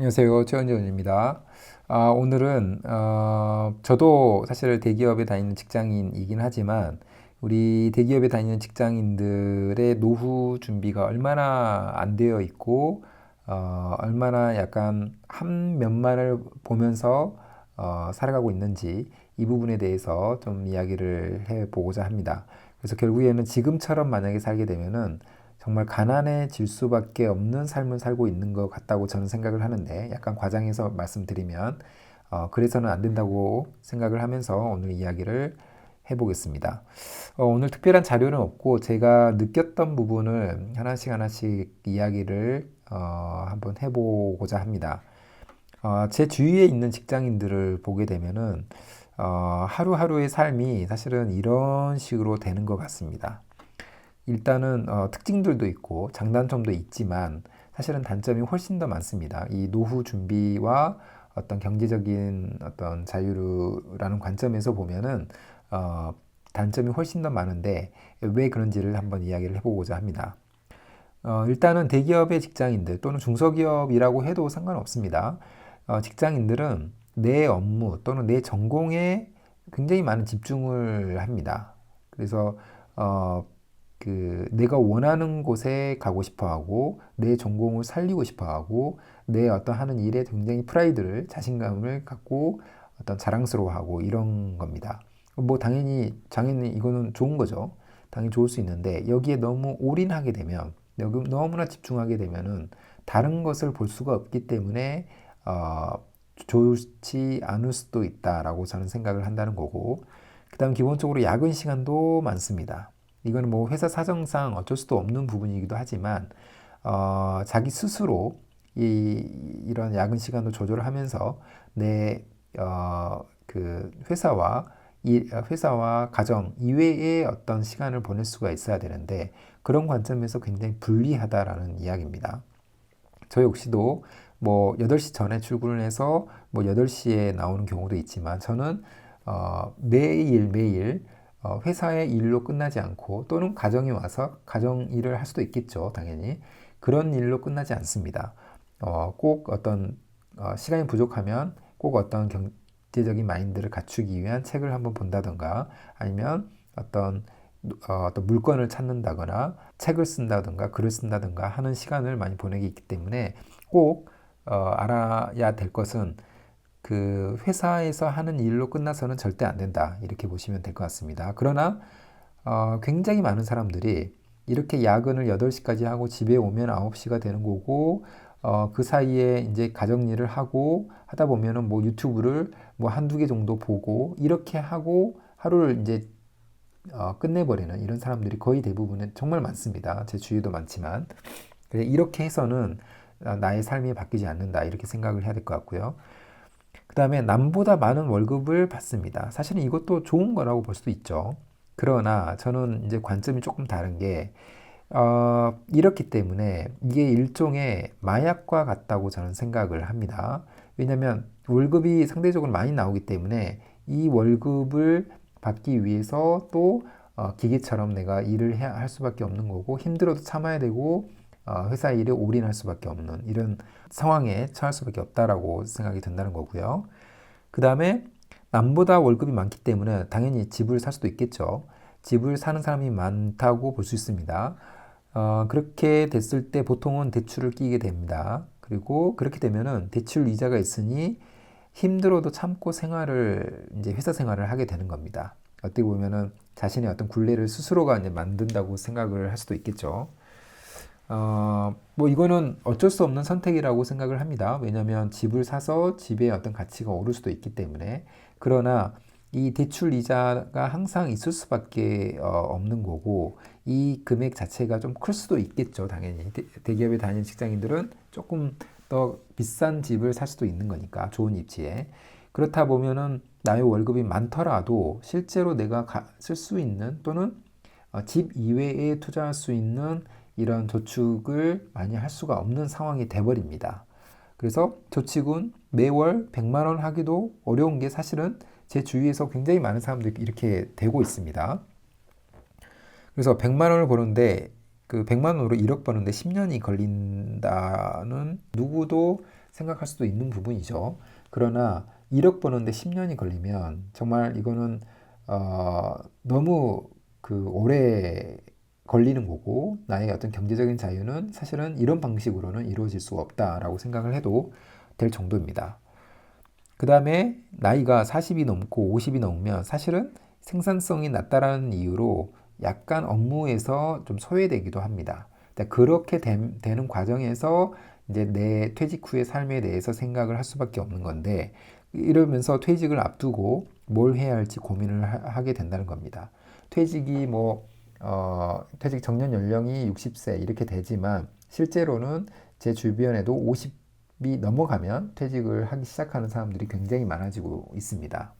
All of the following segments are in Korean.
안녕하세요. 최은재원입니다. 아, 오늘은 어, 저도 사실 대기업에 다니는 직장인이긴 하지만 우리 대기업에 다니는 직장인들의 노후 준비가 얼마나 안 되어 있고 어, 얼마나 약간 한 면만을 보면서 어, 살아가고 있는지 이 부분에 대해서 좀 이야기를 해보고자 합니다. 그래서 결국에는 지금처럼 만약에 살게 되면은 정말 가난해질 수밖에 없는 삶을 살고 있는 것 같다고 저는 생각을 하는데 약간 과장해서 말씀드리면 어, 그래서는 안 된다고 생각을 하면서 오늘 이야기를 해보겠습니다. 어, 오늘 특별한 자료는 없고 제가 느꼈던 부분을 하나씩 하나씩 이야기를 어, 한번 해보고자 합니다. 어, 제 주위에 있는 직장인들을 보게 되면은 어, 하루하루의 삶이 사실은 이런 식으로 되는 것 같습니다. 일단은 어, 특징들도 있고 장단점도 있지만 사실은 단점이 훨씬 더 많습니다. 이 노후 준비와 어떤 경제적인 어떤 자유라는 관점에서 보면은 어, 단점이 훨씬 더 많은데 왜 그런지를 한번 이야기를 해보고자 합니다. 어, 일단은 대기업의 직장인들 또는 중소기업이라고 해도 상관없습니다. 어, 직장인들은 내 업무 또는 내 전공에 굉장히 많은 집중을 합니다. 그래서 어, 그 내가 원하는 곳에 가고 싶어 하고 내 전공을 살리고 싶어 하고 내 어떤 하는 일에 굉장히 프라이드를 자신감을 갖고 어떤 자랑스러워하고 이런 겁니다. 뭐 당연히 당연히 이거는 좋은 거죠. 당연히 좋을 수 있는데 여기에 너무 올인하게 되면 여기 너무나 집중하게 되면은 다른 것을 볼 수가 없기 때문에 어, 좋지 않을 수도 있다라고 저는 생각을 한다는 거고 그다음 기본적으로 야근 시간도 많습니다. 이거는 뭐 회사 사정상 어쩔 수도 없는 부분이기도 하지만 어, 자기 스스로 이, 이런 야근 시간도 조절을 하면서 내 어, 그 회사와 이 회사와 가정 이외의 어떤 시간을 보낼 수가 있어야 되는데 그런 관점에서 굉장히 불리하다라는 이야기입니다. 저 역시도 뭐 8시 전에 출근을 해서 뭐 8시에 나오는 경우도 있지만 저는 어, 매일 매일 어, 회사의 일로 끝나지 않고 또는 가정에 와서 가정 일을 할 수도 있겠죠, 당연히. 그런 일로 끝나지 않습니다. 어, 꼭 어떤 어, 시간이 부족하면 꼭 어떤 경제적인 마인드를 갖추기 위한 책을 한번 본다던가 아니면 어떤 어, 어떤 물건을 찾는다거나 책을 쓴다든가 글을 쓴다든가 하는 시간을 많이 보내기 있기 때문에 꼭 어, 알아야 될 것은 그 회사에서 하는 일로 끝나서는 절대 안 된다. 이렇게 보시면 될 것 같습니다. 그러나 어, 굉장히 많은 사람들이 이렇게 야근을 8시까지 하고 집에 오면 9시가 되는 거고 어, 그 사이에 이제 가정 일을 하고 하다 보면은 뭐 유튜브를 뭐 한두 개 정도 보고 이렇게 하고 하루를 이제 어, 끝내버리는 이런 사람들이 거의 대부분은 정말 많습니다. 제 주위도 많지만. 이렇게 해서는 나의 삶이 바뀌지 않는다. 이렇게 생각을 해야 될 것 같고요. 그 다음에 남보다 많은 월급을 받습니다. 사실은 이것도 좋은 거라고 볼 수도 있죠. 그러나 저는 이제 관점이 조금 다른 게, 어, 이렇기 때문에 이게 일종의 마약과 같다고 저는 생각을 합니다. 왜냐면 월급이 상대적으로 많이 나오기 때문에 이 월급을 받기 위해서 또 어, 기계처럼 내가 일을 해야 할 수밖에 없는 거고 힘들어도 참아야 되고 어, 회사 일에 올인할 수밖에 없는 이런 상황에 처할 수밖에 없다라고 생각이 든다는 거고요. 그 다음에 남보다 월급이 많기 때문에 당연히 집을 살 수도 있겠죠. 집을 사는 사람이 많다고 볼 수 있습니다. 어, 그렇게 됐을 때 보통은 대출을 끼게 됩니다. 그리고 그렇게 되면은 대출 이자가 있으니 힘들어도 참고 생활을 이제 회사 생활을 하게 되는 겁니다. 어떻게 보면은 자신의 어떤 굴레를 스스로가 이제 만든다고 생각을 할 수도 있겠죠. 어, 뭐 이거는 어쩔 수 없는 선택이라고 생각을 합니다. 왜냐하면 집을 사서 집의 어떤 가치가 오를 수도 있기 때문에. 그러나 이 대출 이자가 항상 있을 수밖에 어, 없는 거고 이 금액 자체가 좀 클 수도 있겠죠. 당연히 대, 기업에 다니는 직장인들은 조금 더 비싼 집을 살 수도 있는 거니까 좋은 입지에 그렇다 보면은 나의 월급이 많더라도 실제로 내가 쓸 수 있는 또는 어, 집 이외에 투자할 수 있는 이런 저축을 많이 할 수가 없는 상황이 돼버립니다. 그래서 저축은 매월 100만 원 하기도 어려운 게 사실은 제 주위에서 굉장히 많은 사람들이 이렇게 되고 있습니다. 그래서 100만 원을 버는데 그 100만 원으로 1억 버는데 10년이 걸린다는 누구도 생각할 수도 있는 부분이죠. 그러나 1억 버는데 10년이 걸리면 정말 이거는 어, 너무 그 오래 걸리는 거고 나의 어떤 경제적인 자유는 사실은 이런 방식으로는 이루어질 수가 없다라고 생각을 해도 될 정도입니다. 그 다음에 나이가 40이 넘고 50이 넘으면 사실은 생산성이 낮다라는 이유로 약간 업무에서 좀 소외되기도 합니다. 그렇게 되, 는 과정에서 이제 내 퇴직 후의 삶에 대해서 생각을 할 수밖에 없는 건데 이러면서 퇴직을 앞두고 뭘 해야 할지 고민을 하, 게 된다는 겁니다. 퇴직이 뭐 어, 퇴직 정년 연령이 60세 이렇게 되지만 실제로는 제 주변에도 50이 넘어가면 퇴직을 하기 시작하는 사람들이 굉장히 많아지고 있습니다.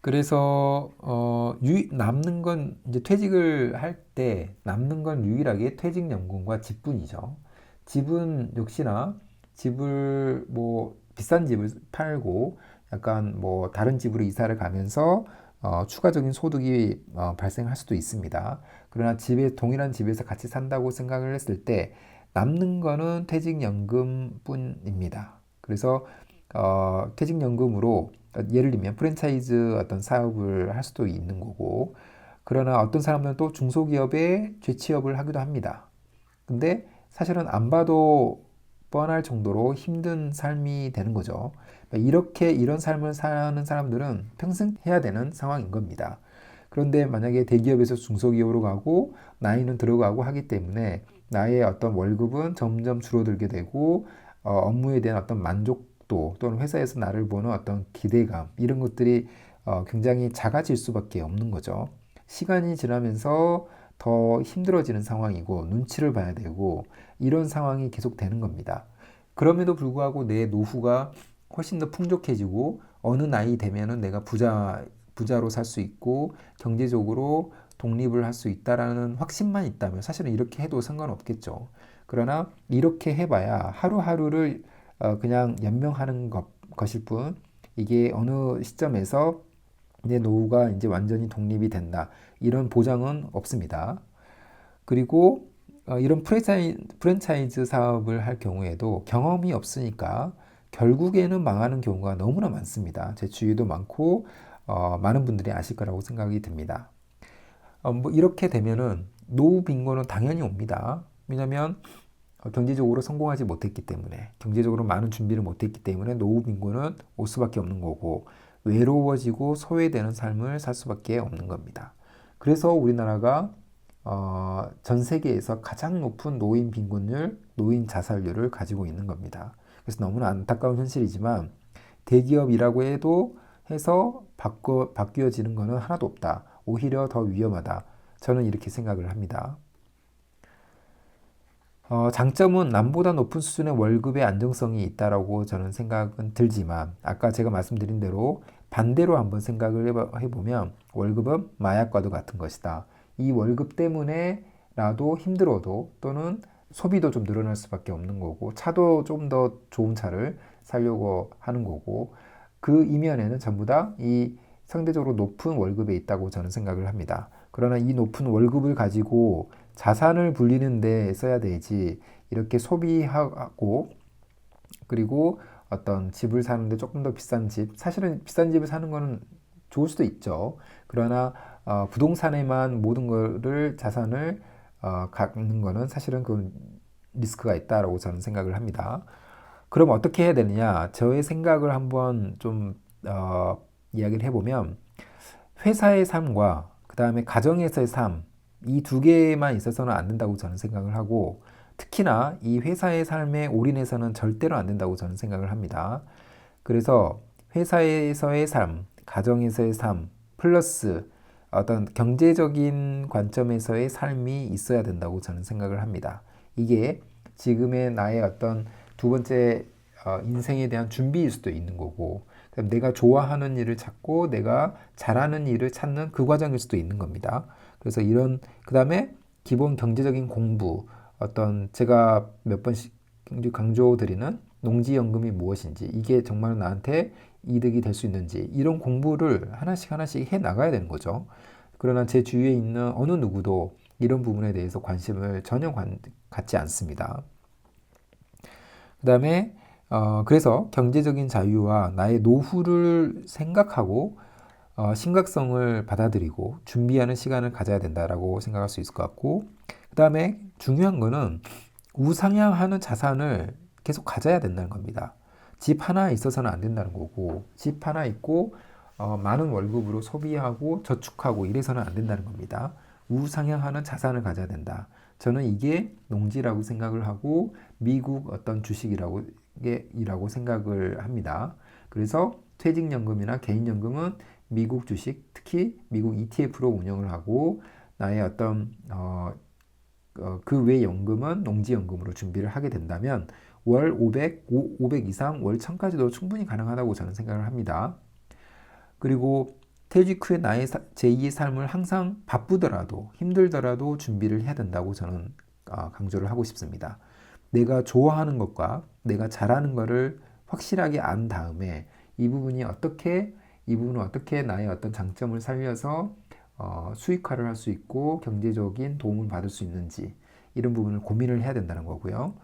그래서 어, 유, 남는 건 이제 퇴직을 할 때 남는 건 유일하게 퇴직 연금과 집뿐이죠. 집은 역시나 집을 뭐 비싼 집을 팔고 약간 뭐 다른 집으로 이사를 가면서 어, 추가적인 소득이 어, 발생할 수도 있습니다. 그러나 집에 동일한 집에서 같이 산다고 생각을 했을 때 남는 거는 퇴직연금뿐입니다. 그래서 어, 퇴직연금으로 예를 들면 프랜차이즈 어떤 사업을 할 수도 있는 거고 그러나 어떤 사람들은 또 중소기업에 재취업을 하기도 합니다. 근데 사실은 안 봐도 뻔할 정도로 힘든 삶이 되는 거죠. 이렇게 이런 삶을 사는 사람들은 평생 해야 되는 상황인 겁니다. 그런데 만약에 대기업에서 중소기업으로 가고 나이는 들어가고 하기 때문에 나의 어떤 월급은 점점 줄어들게 되고 어, 업무에 대한 어떤 만족도 또는 회사에서 나를 보는 어떤 기대감 이런 것들이 어, 굉장히 작아질 수밖에 없는 거죠. 시간이 지나면서 더 힘들어지는 상황이고 눈치를 봐야 되고 이런 상황이 계속 되는 겁니다. 그럼에도 불구하고 내 노후가 훨씬 더 풍족해지고 어느 나이 되면은 내가 부자 부자로 살 수 있고 경제적으로 독립을 할 수 있다라는 확신만 있다면 사실은 이렇게 해도 상관없겠죠. 그러나 이렇게 해봐야 하루하루를 어 그냥 연명하는 것, 것일 뿐 이게 어느 시점에서 내 노후가 이제 완전히 독립이 된다 이런 보장은 없습니다. 그리고 어 이런 프랜차이즈, 프랜차이즈 사업을 할 경우에도 경험이 없으니까 결국에는 망하는 경우가 너무나 많습니다. 제 주위도 많고 어, 많은 분들이 아실 거라고 생각이 듭니다. 어, 뭐 이렇게 되면은 노후 빈곤은 당연히 옵니다. 왜냐하면 어, 경제적으로 성공하지 못했기 때문에 경제적으로 많은 준비를 못했기 때문에 노후 빈곤은 올 수밖에 없는 거고 외로워지고 소외되는 삶을 살 수밖에 없는 겁니다. 그래서 우리나라가 어, 전 세계에서 가장 높은 노인 빈곤율, 노인 자살률을 가지고 있는 겁니다. 그래서 너무나 안타까운 현실이지만 대기업이라고 해도 해서 바꿔, 바뀌어지는 것은 하나도 없다. 오히려 더 위험하다. 저는 이렇게 생각을 합니다. 어, 장점은 남보다 높은 수준의 월급의 안정성이 있다라고 저는 생각은 들지만 아까 제가 말씀드린 대로 반대로 한번 생각을 해보면 월급은 마약과도 같은 것이다. 이 월급 때문에라도 힘들어도 또는 소비도 좀 늘어날 수밖에 없는 거고 차도 좀 더 좋은 차를 살려고 하는 거고 그 이면에는 전부 다 이 상대적으로 높은 월급에 있다고 저는 생각을 합니다. 그러나 이 높은 월급을 가지고 자산을 불리는 데 써야 되지 이렇게 소비하고 그리고 어떤 집을 사는데 조금 더 비싼 집 사실은 비싼 집을 사는 거는 좋을 수도 있죠. 그러나 어, 부동산에만 모든 거를 자산을 어, 갖는 거는 사실은 그 리스크가 있다라고 저는 생각을 합니다. 그럼 어떻게 해야 되느냐? 저의 생각을 한번 좀 어, 이야기를 해보면 회사의 삶과 그 다음에 가정에서의 삶 이 두 개만 있어서는 안 된다고 저는 생각을 하고 특히나 이 회사의 삶에 올인해서는 절대로 안 된다고 저는 생각을 합니다. 그래서 회사에서의 삶, 가정에서의 삶 플러스 어떤 경제적인 관점에서의 삶이 있어야 된다고 저는 생각을 합니다. 이게 지금의 나의 어떤 두 번째 어, 인생에 대한 준비일 수도 있는 거고, 내가 좋아하는 일을 찾고 내가 잘하는 일을 찾는 그 과정일 수도 있는 겁니다. 그래서 이런, 그 다음에 기본 경제적인 공부, 어떤 제가 몇 번씩 강조드리는 농지연금이 무엇인지, 이게 정말 나한테 이득이 될 수 있는지 이런 공부를 하나씩 하나씩 해 나가야 되는 거죠. 그러나 제 주위에 있는 어느 누구도 이런 부분에 대해서 관심을 전혀 관, 갖지 않습니다. 그 다음에 어, 그래서 경제적인 자유와 나의 노후를 생각하고 어, 심각성을 받아들이고 준비하는 시간을 가져야 된다라고 생각할 수 있을 것 같고 그 다음에 중요한 거는 우상향하는 자산을 계속 가져야 된다는 겁니다. 집 하나 있어서는 안 된다는 거고 집 하나 있고 어, 많은 월급으로 소비하고 저축하고 이래서는 안 된다는 겁니다. 우상향하는 자산을 가져야 된다. 저는 이게 농지라고 생각을 하고 미국 어떤 주식이라고 이라고 생각을 합니다. 그래서 퇴직연금이나 개인연금은 미국 주식, 특히 미국 ETF로 운영을 하고 나의 어떤 어, 어, 그 외 연금은 농지연금으로 준비를 하게 된다면 월 500, 500 이상 월 1000까지도 충분히 가능하다고 저는 생각을 합니다. 그리고 퇴직 후에 나의 제2의 삶을 항상 바쁘더라도 힘들더라도 준비를 해야 된다고 저는 어, 강조를 하고 싶습니다. 내가 좋아하는 것과 내가 잘하는 것을 확실하게 안 다음에 이 부분이 어떻게 이 부분은 어떻게 나의 어떤 장점을 살려서 어, 수익화를 할 수 있고 경제적인 도움을 받을 수 있는지 이런 부분을 고민을 해야 된다는 거고요.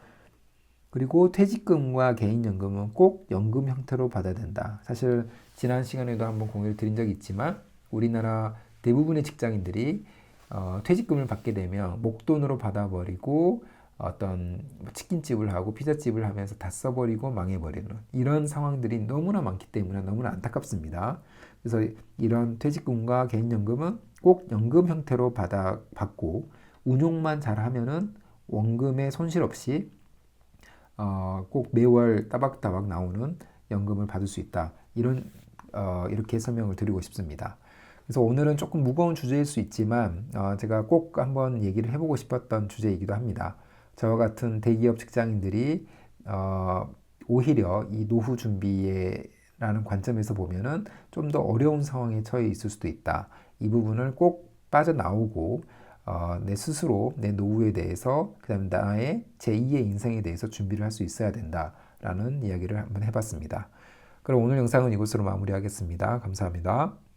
그리고 퇴직금과 개인연금은 꼭 연금 형태로 받아야 된다. 사실 지난 시간에도 한번 공유를 드린 적이 있지만 우리나라 대부분의 직장인들이 어, 퇴직금을 받게 되면 목돈으로 받아버리고 어떤 치킨집을 하고 피자집을 하면서 다 써버리고 망해버리는 이런 상황들이 너무나 많기 때문에 너무나 안타깝습니다. 그래서 이런 퇴직금과 개인연금은 꼭 연금 형태로 받아 받고 운용만 잘하면은 원금의 손실 없이 어, 꼭 매월 따박따박 나오는 연금을 받을 수 있다. 이런 어, 이렇게 설명을 드리고 싶습니다. 그래서 오늘은 조금 무거운 주제일 수 있지만 어, 제가 꼭 한번 얘기를 해보고 싶었던 주제이기도 합니다. 저와 같은 대기업 직장인들이 어, 오히려 이 노후 준비에 라는 관점에서 보면은 좀 더 어려운 상황에 처해 있을 수도 있다. 이 부분을 꼭 빠져나오고 어, 내 스스로 내 노후에 대해서 그다음 나의 제2의 인생에 대해서 준비를 할 수 있어야 된다라는 이야기를 한번 해봤습니다. 그럼 오늘 영상은 이것으로 마무리하겠습니다. 감사합니다.